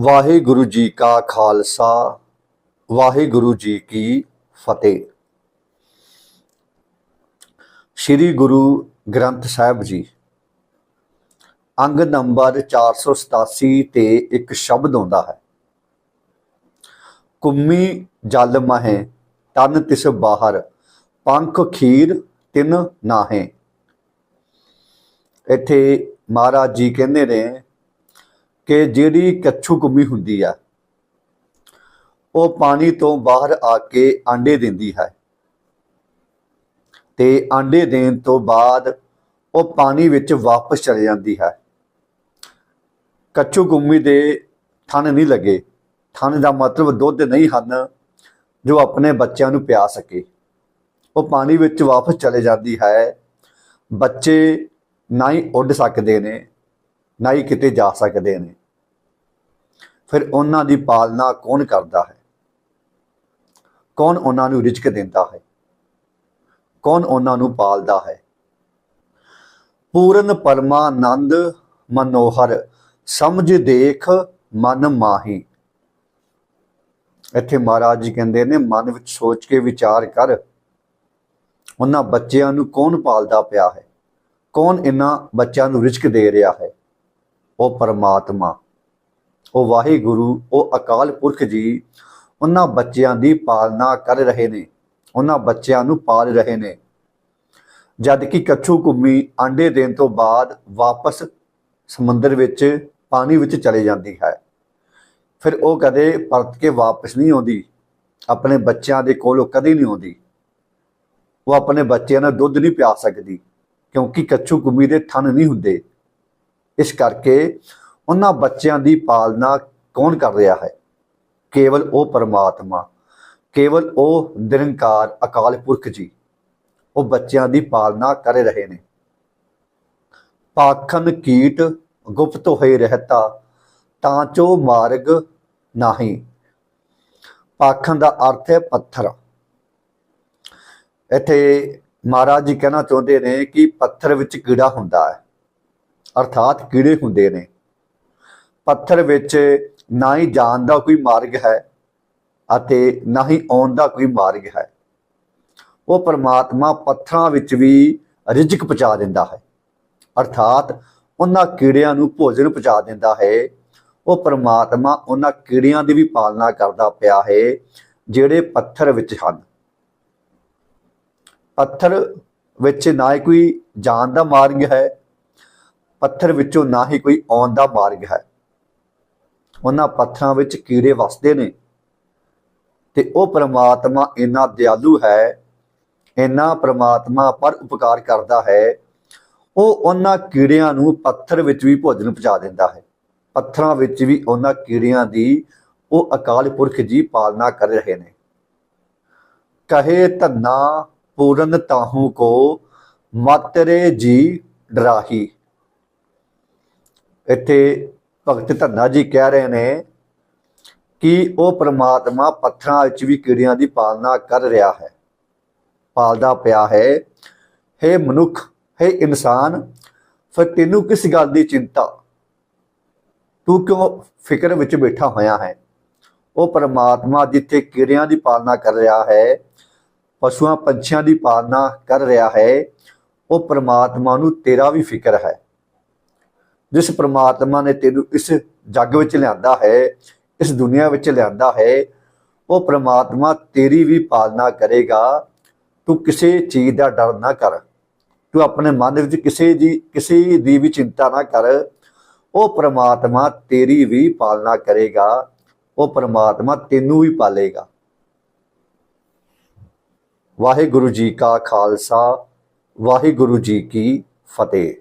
ਵਾਹਿਗੁਰੂ ਜੀ ਕਾ ਖਾਲਸਾ, ਵਾਹਿਗੁਰੂ ਜੀ ਕੀ ਫਤਿਹ। ਸ੍ਰੀ ਗੁਰੂ ਗ੍ਰੰਥ ਸਾਹਿਬ ਜੀ, ਅੰਗ ਨੰਬਰ 487 ਤੇ ਇੱਕ ਸ਼ਬਦ ਆਉਂਦਾ ਹੈ। ਕੁੰਮੀ ਜਲ ਮਹੇ, ਤਨ ਤਿਸ ਬਾਹਰ, ਪੰਖ ਖੀਰ ਤਿਨ ਨਾਹੇ। ਇੱਥੇ ਮਹਾਰਾਜ ਜੀ ਕਹਿੰਦੇ ਨੇ ਕਿ ਜਿਹੜੀ ਕੱਛੂ ਕੁੰਮੀ ਹੁੰਦੀ ਆ, ਉਹ ਪਾਣੀ ਤੋਂ ਬਾਹਰ ਆ ਕੇ ਆਂਡੇ ਦਿੰਦੀ ਹੈ। ਤੇ ਆਂਡੇ ਦੇਣ ਤੋਂ ਬਾਅਦ ਉਹ ਪਾਣੀ ਵਿੱਚ ਵਾਪਸ ਚਲੇ ਜਾਂਦੀ ਹੈ। ਕੱਛੂ ਕੁੰਮੀ ਦੇ ਥਣ ਨਹੀਂ ਲੱਗੇ। ਥਣ ਦਾ ਮਤਲਬ ਦੁੱਧ ਨਹੀਂ ਹਨ ਜੋ ਆਪਣੇ ਬੱਚਿਆਂ ਨੂੰ ਪਿਆ ਸਕੇ। ਉਹ ਪਾਣੀ ਵਿੱਚ ਵਾਪਸ ਚਲੇ ਜਾਂਦੀ ਹੈ। ਬੱਚੇ ਨਾ ਹੀ ਉੱਡ ਸਕਦੇ ਨੇ, ਨਾ ਹੀ ਕਿਤੇ ਜਾ ਸਕਦੇ ਨੇ। ਫਿਰ ਉਹਨਾਂ ਦੀ ਪਾਲਣਾ ਕੌਣ ਕਰਦਾ ਹੈ? ਕੌਣ ਉਹਨਾਂ ਨੂੰ ਰਿਜ਼ਕ ਦਿੰਦਾ ਹੈ? ਕੌਣ ਉਹਨਾਂ ਨੂੰ ਪਾਲਦਾ ਹੈ? ਪੂਰਨ ਪਰਮਾਨੰਦ ਮਨੋਹਰ, ਸਮਝ ਦੇਖ ਮਨ ਮਾਹੀ। ਇੱਥੇ ਮਹਾਰਾਜ ਜੀ ਕਹਿੰਦੇ ਨੇ, ਮਨ ਵਿੱਚ ਸੋਚ ਕੇ ਵਿਚਾਰ ਕਰ। ਉਹਨਾਂ ਬੱਚਿਆਂ ਨੂੰ ਕੌਣ ਪਾਲਦਾ ਪਿਆ ਹੈ? ਕੌਣ ਇਹਨਾਂ ਬੱਚਿਆਂ ਨੂੰ ਰਿਜ਼ਕ ਦੇ ਰਿਹਾ ਹੈ? ਉਹ ਪਰਮਾਤਮਾ। ਉਹ ਵਾਹਿਗੁਰੂ, ਉਹ ਅਕਾਲ ਪੁਰਖ ਜੀ, ਉਹਨਾਂ ਬੱਚਿਆਂ ਦੀ ਪਾਲਣਾ ਕਰ ਰਹੇ ਨੇ। ਉਹਨਾਂ ਬੱਚਿਆਂ ਨੂੰ ਪਾਲ ਰਹੇ ਨੇ। ਜਦ ਕਿ ਕੱਛੂ ਕੁੰਮੀ ਆਂਡੇ ਦੇਣ ਤੋਂ ਬਾਅਦ ਵਾਪਸ ਸਮੁੰਦਰ ਵਿੱਚ, ਪਾਣੀ ਵਿੱਚ ਚਲੇ ਜਾਂਦੀ ਹੈ। ਫਿਰ ਉਹ ਕਦੇ ਪਰਤ ਕੇ ਵਾਪਸ ਨਹੀਂ ਆਉਂਦੀ। ਆਪਣੇ ਬੱਚਿਆਂ ਦੇ ਕੋਲ ਉਹ ਕਦੇ ਨਹੀਂ ਆਉਂਦੀ। ਉਹ ਆਪਣੇ ਬੱਚਿਆਂ ਨੂੰ ਦੁੱਧ ਨਹੀਂ ਪਿਆ ਸਕਦੀ, ਕਿਉਂਕਿ ਕੱਛੂ ਕੁੰਮੀ ਦੇ ਥਣ ਨਹੀਂ ਹੁੰਦੇ। ਇਸ ਕਰਕੇ ਉਹਨਾਂ ਬੱਚਿਆਂ ਦੀ ਪਾਲਣਾ ਕੌਣ ਕਰ ਰਿਹਾ ਹੈ? ਕੇਵਲ ਉਹ ਪਰਮਾਤਮਾ, ਕੇਵਲ ਉਹ ਨਿਰੰਕਾਰ ਅਕਾਲ ਪੁਰਖ ਜੀ, ਉਹ ਬੱਚਿਆਂ ਦੀ ਪਾਲਣਾ ਕਰ ਰਹੇ ਨੇ। ਪਾਖਨ ਕੀਟ ਗੁਪਤ ਹੋਏ ਰਹਤਾ, ਤਾਂ ਚੋ ਮਾਰਗ ਨਹੀਂ। ਪਾਖਨ ਦਾ ਅਰਥ ਹੈ ਪੱਥਰ। ਇੱਥੇ ਮਹਾਰਾਜ ਜੀ ਕਹਿਣਾ ਚਾਹੁੰਦੇ ਨੇ ਕਿ ਪੱਥਰ ਵਿੱਚ ਕੀੜਾ ਹੁੰਦਾ ਹੈ। ਅਰਥਾਤ ਕੀੜੇ ਹੁੰਦੇ ਨੇ। ਪੱਥਰ ਵਿੱਚ ਨਾ ਹੀ ਜਾਣ ਦਾ ਕੋਈ ਮਾਰਗ ਹੈ ਅਤੇ ਨਾ ਹੀ ਆਉਣ ਦਾ ਕੋਈ ਮਾਰਗ ਹੈ। ਉਹ ਪਰਮਾਤਮਾ ਪੱਥਰਾਂ ਵਿੱਚ ਵੀ ਰਿਜ਼ਕ ਪਹੁੰਚਾ ਦਿੰਦਾ ਹੈ। ਅਰਥਾਤ ਉਹਨਾਂ ਕੀੜਿਆਂ ਨੂੰ ਭੋਜਨ ਪਹੁੰਚਾ ਦਿੰਦਾ ਹੈ। ਉਹ ਪਰਮਾਤਮਾ ਉਹਨਾਂ ਕੀੜਿਆਂ ਦੀ ਵੀ ਪਾਲਣਾ ਕਰਦਾ ਪਿਆ ਹੈ, ਜਿਹੜੇ ਪੱਥਰ ਵਿੱਚ ਹਨ। ਪੱਥਰ ਵਿੱਚ ਨਾ ਹੀ ਕੋਈ ਜਾਣ ਦਾ ਮਾਰਗ ਹੈ, ਪੱਥਰ ਵਿੱਚੋਂ ਨਾ ਹੀ ਕੋਈ ਆਉਣ ਦਾ ਮਾਰਗ ਹੈ। ਉਹਨਾਂ ਪੱਥਰਾਂ ਵਿੱਚ ਕੀੜੇ ਵਸਦੇ ਨੇ। ਤੇ ਉਹ ਪ੍ਰਮਾਤਮਾ ਇੰਨਾ ਦਿਆਲੂ ਹੈ, ਇੰਨਾ ਪ੍ਰਮਾਤਮਾ ਪਰ ਉਪਕਾਰ ਕਰਦਾ ਹੈ, ਉਹ ਉਹਨਾਂ ਕੀੜਿਆਂ ਨੂੰ ਪੱਥਰ ਵਿੱਚ ਵੀ ਭੋਜਨ ਪਹੁੰਚਾ ਦਿੰਦਾ ਹੈ। ਪੱਥਰਾਂ ਵਿੱਚ ਵੀ ਉਹਨਾਂ ਕੀੜਿਆਂ ਦੀ ਉਹ ਅਕਾਲ ਪੁਰਖ ਜੀ ਪਾਲਣਾ ਕਰ ਰਹੇ ਨੇ। ਕਹੇ ਧੰਨਾ ਪੂਰਨ ਤਾਹੂ ਕੋ, ਮਾਤਰੇ ਜੀ ਡਰਾਹੀ। ਇੱਥੇ ਭਗਤ ਧੰਨਾ ਜੀ ਕਹਿ ਰਹੇ ਨੇ ਕਿ ਉਹ ਪ੍ਰਮਾਤਮਾ ਪੱਥਰਾਂ ਵਿੱਚ ਵੀ ਕੀੜਿਆਂ ਦੀ ਪਾਲਣਾ ਕਰ ਰਿਹਾ ਹੈ। ਪਾਲਦਾ ਪਿਆ ਹੈ। ਹੈ ਮਨੁੱਖ, ਹੈ ਇਨਸਾਨ, ਫਿਰ ਤੈਨੂੰ ਕਿਸ ਗੱਲ ਦੀ ਚਿੰਤਾ? ਤੂੰ ਕਿਉਂ ਫਿਕਰ ਵਿੱਚ ਬੈਠਾ ਹੋਇਆ ਹੈ? ਉਹ ਪ੍ਰਮਾਤਮਾ ਜਿੱਥੇ ਕੀੜਿਆਂ ਦੀ ਪਾਲਣਾ ਕਰ ਰਿਹਾ ਹੈ, ਪਸ਼ੂਆਂ ਪੰਛੀਆਂ ਦੀ ਪਾਲਣਾ ਕਰ ਰਿਹਾ ਹੈ, ਉਹ ਪ੍ਰਮਾਤਮਾ ਨੂੰ ਤੇਰਾ ਵੀ ਫਿਕਰ ਹੈ। ਜਿਸ ਪ੍ਰਮਾਤਮਾ ਨੇ ਤੈਨੂੰ ਇਸ ਜੱਗ ਵਿੱਚ ਲਿਆਂਦਾ ਹੈ, ਇਸ ਦੁਨੀਆ ਵਿੱਚ ਲਿਆਂਦਾ ਹੈ, ਉਹ ਪ੍ਰਮਾਤਮਾ ਤੇਰੀ ਵੀ ਪਾਲਣਾ ਕਰੇਗਾ। ਤੂੰ ਕਿਸੇ ਚੀਜ਼ ਦਾ ਡਰ ਨਾ ਕਰ। ਤੂੰ ਆਪਣੇ ਮਨ ਵਿੱਚ ਕਿਸੇ ਦੀ ਕਿਸੇ ਦੀ ਵੀ ਚਿੰਤਾ ਨਾ ਕਰ। ਉਹ ਪ੍ਰਮਾਤਮਾ ਤੇਰੀ ਵੀ ਪਾਲਣਾ ਕਰੇਗਾ। ਉਹ ਪ੍ਰਮਾਤਮਾ ਤੈਨੂੰ ਵੀ ਪਾਲੇਗਾ। ਵਾਹਿਗੁਰੂ ਜੀ ਕਾ ਖਾਲਸਾ, ਵਾਹਿਗੁਰੂ ਜੀ ਕੀ ਫਤਿਹ।